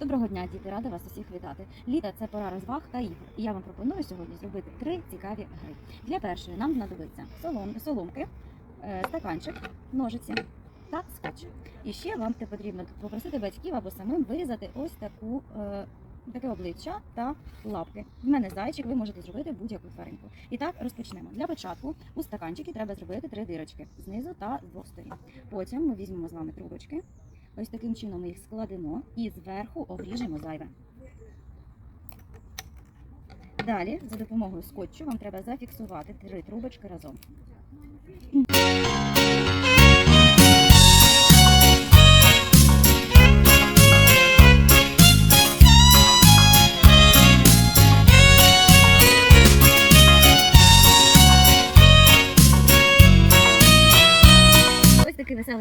Доброго дня, діти! Рада вас усіх вітати. Літо це пора розваг та ігор. І я вам пропоную сьогодні зробити три цікаві гри. Для першої нам знадобиться солом, соломки, е, стаканчик, ножиці та скотч. І ще вам потрібно попросити батьків або самим вирізати ось таку. е, Таке обличчя та лапки. В мене зайчик, ви можете зробити будь-яку тваринку. І так розпочнемо. Для початку у стаканчики треба зробити три дирочки знизу та з двох сторін. Потім ми візьмемо з вами трубочки. Ось таким чином ми їх складемо і зверху обріжемо зайве. Далі, за допомогою скотчу, вам треба зафіксувати три трубочки разом.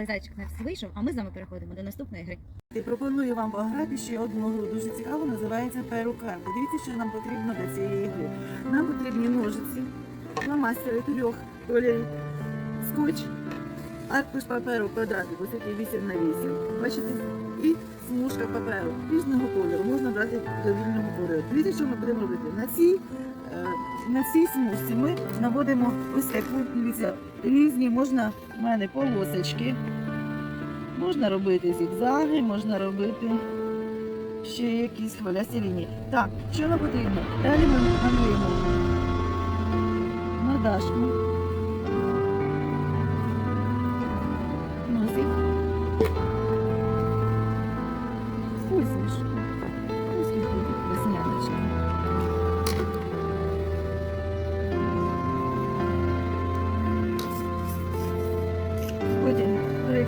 Зайчик у нас вийшов, а ми з вами переходимо до наступної гри. І пропоную вам пограти ще одну гру. Дуже цікаво, називається перукар. Дивіться, що нам потрібно для цієї гри. Нам потрібні ножиці, фломастери трьох кольорів, скотч, аркуш паперу квадратик, ось такий 8 на 8. Бачите? І смужка паперу різного кольору. Можна брати довільного кольору. Дивіться, що ми будемо робити. На цій, е, на цій смужці ми наводимо ось таку, дивіться, різні, можна в мене полосочки. Можна робити зігзаги, можна робити ще якісь хвилясті лінії. Так, що нам потрібно? Далі ми малюємо на. Носик. Усмішку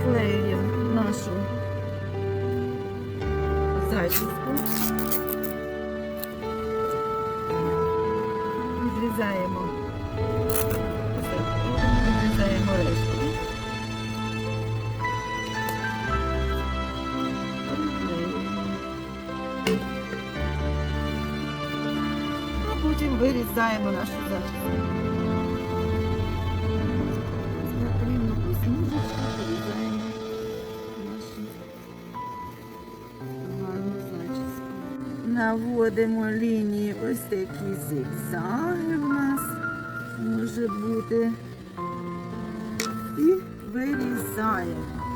приклеюємо нашу зачіску. Відрізаємо. Відрізаємо решту. Потім вирізаємо нашу зачіску. Наводимо лінії ось такі зігзаги в нас може бути. І вирізаємо.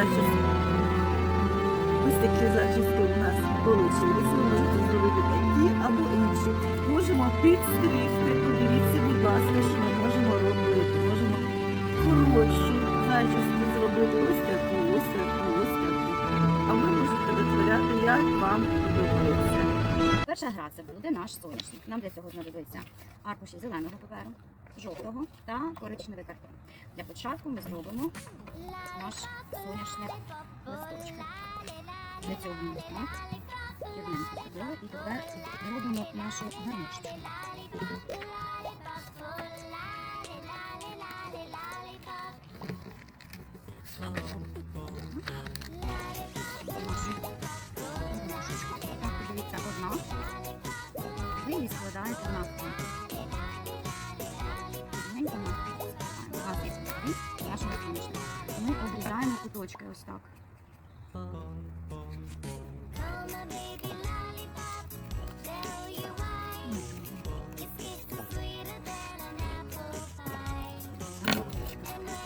Зачіски. Ось такі зачіски у нас вийшли. Ви можете зробити такі або інші. Можемо підстригти. Подивіться, будь ласка, що ми можемо робити. Можемо коротшу зачіску зробити ось таку, ось таку, ось таку. А ви можете витворяти, як вам подобається. Перша гра це буде наш соняшник. Нам для цього знадобиться аркуші зеленого паперу, жовтого та коричневий картон. Для початку ми зробимо наш соняшник листочка. Для цього ми і тепер робимо нашу гарничку. Так, подивіться, одна. Ви її складаєте навпіл. Куточки ось так.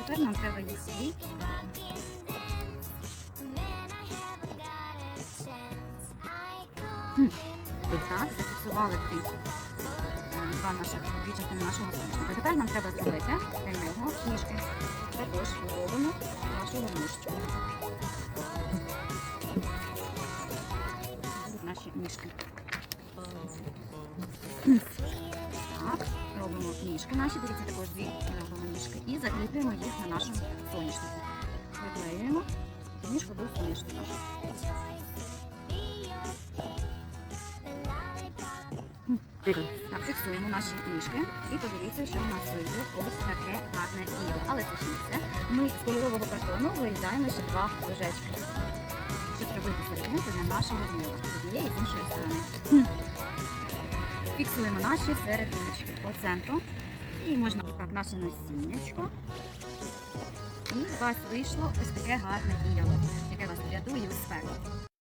Тепер нам треба їх сліпити. Так, зафіксували е, два наших дві частини нашого соняшника. Тепер нам треба зробити для нього Також робимо нашу горничку. Наші мішки. Так, робимо ніжки наші, дивіться також дві робимо ніжки. І закріплюємо їх на нашому соняшнику. Приклеюємо ніжку до соняшника. Так, фіксуємо наші ніжки і подивіться, що у нас вийде ось таке гарне діло. Але все. Ми з кольорового картону вирізаємо ще два кружечки. Щоб зробити серединку для нашого діла з однієї з іншої сторони. Фіксуємо наші серединочки по центру. І можна так наше насіннячко. І у вас вийшло ось таке гарне діяло, яке вас врятує у спеку.